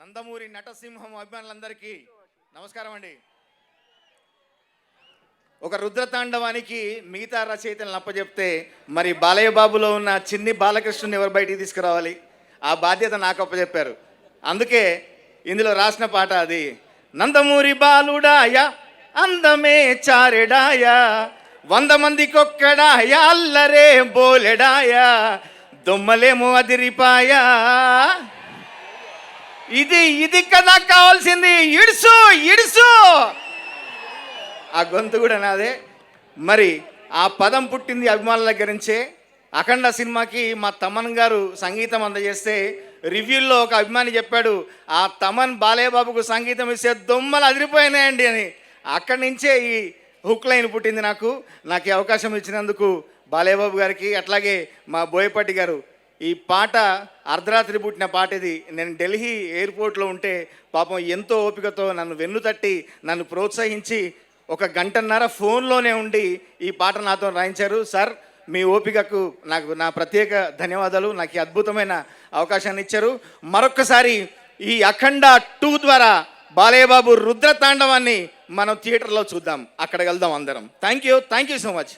నందమూరి నటసింహం అభిమానులందరికీ నమస్కారం అండి. ఒక రుద్రతాండవానికి మిగతా రచయితలను అప్పచెప్తే మరి బాలయ్య బాబులో ఉన్న చిన్ని బాలకృష్ణుని ఎవరు బయటికి తీసుకురావాలి? ఆ బాధ్యత నాకు అప్పచెప్పారు అందుకే ఇందులో రాసిన పాట అది నందమూరి బాలుడాయ అందమే చారెడాయ వంద మందికొక్కడాయ అల్లరే బోలెడాయ దొమ్మలేమో అదిరిపాయా ఇది ఇది కదా కావాల్సింది ఇడుసు ఇడుసు. ఆ గొంతు కూడా నాదే. మరి ఆ పదం పుట్టింది అభిమానుల దగ్గర నుంచే. అఖండ సినిమాకి మా తమన్ గారు సంగీతం అందజేస్తే రివ్యూల్లో ఒక అభిమాని చెప్పాడు ఆ తమన్ బాలయ్యబాబుకు సంగీతం ఇస్తే దొమ్మలు అదిరిపోయినాయండి అని. అక్కడి నుంచే ఈ హుక్ లైన్ పుట్టింది నాకు. నాకు అవకాశం ఇచ్చినందుకు బాలయ్యబాబు గారికి అట్లాగే మా బోయపాటి గారు ఈ పాట అర్ధరాత్రి పుట్టిన పాట ఇది నేను ఢిల్లీ ఎయిర్పోర్ట్లో ఉంటే పాపం ఎంతో ఓపికతో నన్ను వెన్ను తట్టి నన్ను ప్రోత్సహించి ఒక గంటన్నర ఫోన్లోనే ఉండి ఈ పాట నాతో రాయించారు. సార్ మీ ఓపికకు నాకు నా ప్రత్యేక ధన్యవాదాలు. నాకు ఈ అద్భుతమైన అవకాశాన్ని ఇచ్చారు. మరొక్కసారి ఈ అఖండ టూ ద్వారా బాలయ్యబాబు రుద్రతాండవాన్ని రుద్ర తాండవాన్ని మనం థియేటర్లో చూద్దాం. అక్కడ వెళ్దాం అందరం. Thank you. Thank you so much.